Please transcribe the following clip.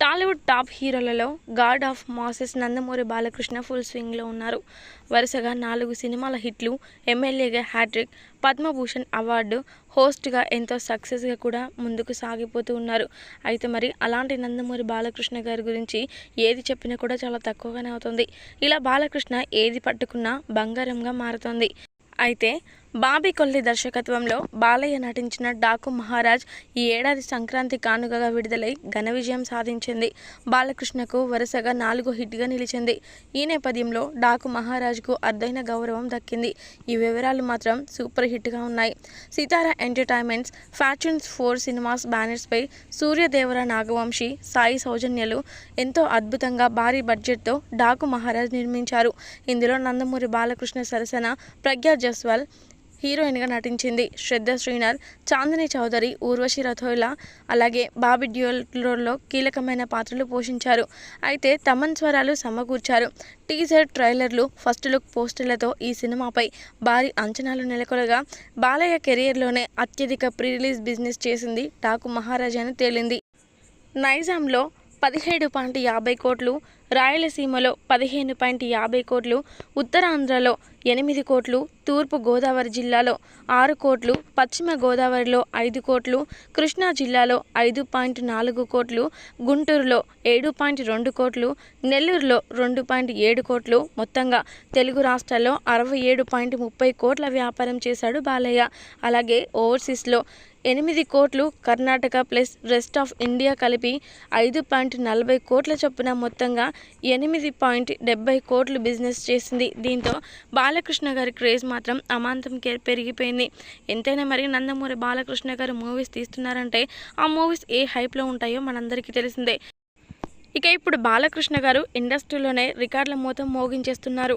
Tollywood top హీరోలలో god of masses Nandamuri Balakrishna full స్వింగ్లో ఉన్నారు. వరుసగా నాలుగు సినిమాల హిట్లు ఎమ్మెల్యేగా హ్యాట్రిక్ పద్మభూషణ్ అవార్డు హోస్ట్గా ఎంతో సక్సెస్గా కూడా ముందుకు సాగిపోతూ ఉన్నారు. అయితే మరి అలాంటి నందమూరి బాలకృష్ణ గారి గురించి ఏది చెప్పినా కూడా చాలా తక్కువగానే అవుతుంది. ఇలా బాలకృష్ణ ఏది పట్టుకున్నా బంగారంగా మారుతోంది. అయితే బాబీ కొల్లి దర్శకత్వంలో బాలయ్య నటించిన డాకు మహారాజ్ ఈ ఏడాది సంక్రాంతి కానుకగా విడుదలై ఘన విజయం సాధించింది. బాలకృష్ణకు వరుసగా నాలుగో హిట్గా నిలిచింది. ఈ నేపథ్యంలో డాకు మహారాజ్కు అరుదైన గౌరవం దక్కింది. ఈ వివరాలు మాత్రం సూపర్ హిట్గా ఉన్నాయి. Sithara entertainments fashions four cinemas బ్యానర్స్పై సూర్యదేవర నాగవంశి సాయి సౌజన్యలు ఎంతో అద్భుతంగా భారీ బడ్జెట్తో డాకు మహారాజ్ నిర్మించారు. ఇందులో నందమూరి బాలకృష్ణ సరసన ప్రజ్ఞా జస్వాల్ హీరోయిన్గా నటించింది శ్రద్ధ శ్రీనర్ చాందని చౌదరి ఊర్వశి రథోయిలా అలాగే బాబీ డ్యూల్లో కీలకమైన పాత్రలు పోషించారు. అయితే తమన్ స్వరాలు సమకూర్చారు. టీజర్ ట్రైలర్లు ఫస్ట్ లుక్ పోస్టర్లతో ఈ సినిమాపై భారీ అంచనాలు నెలకొలగా బాలయ్య కెరియర్లోనే అత్యధిక ప్రీ రిలీజ్ బిజినెస్ చేసింది టాకు మహారాజా అని తేలింది. నైజాంలో పదిహేడు పాయింట్ యాభై కోట్లు రాయలసీమలో పదిహేను పాయింట్ యాభై కోట్లు ఉత్తరాంధ్రలో ఎనిమిది కోట్లు తూర్పు గోదావరి జిల్లాలో ఆరు కోట్లు పశ్చిమ గోదావరిలో ఐదు కోట్లు కృష్ణా జిల్లాలో ఐదు పాయింట్ నాలుగు కోట్లు గుంటూరులో ఏడు పాయింట్ రెండు కోట్లు నెల్లూరులో రెండు పాయింట్ ఏడు కోట్లు మొత్తంగా తెలుగు రాష్ట్రాల్లో అరవై ఏడు పాయింట్ ముప్పై కోట్ల వ్యాపారం చేశాడు బాలయ్య. అలాగే ఓవర్సీస్లో ఎనిమిది కోట్లు Karnataka plus rest of India కలిపి ఐదు పాయింట్ నలభై కోట్ల చొప్పున మొత్తంగా ఎనిమిది పాయింట్ డెబ్బై కోట్లు బిజినెస్ చేసింది. దీంతో బాలకృష్ణ గారి క్రేజ్ మాత్రం అమాంతం పెరిగిపోయింది. ఎంతైనా మరి నందమూరి బాలకృష్ణ గారు మూవీస్ తీస్తున్నారంటే ఆ మూవీస్ ఏ హైప్లో ఉంటాయో మనందరికీ తెలిసిందే. ఇక ఇప్పుడు బాలకృష్ణ గారు ఇండస్ట్రీలోనే రికార్డుల మూతం మోగించేస్తున్నారు.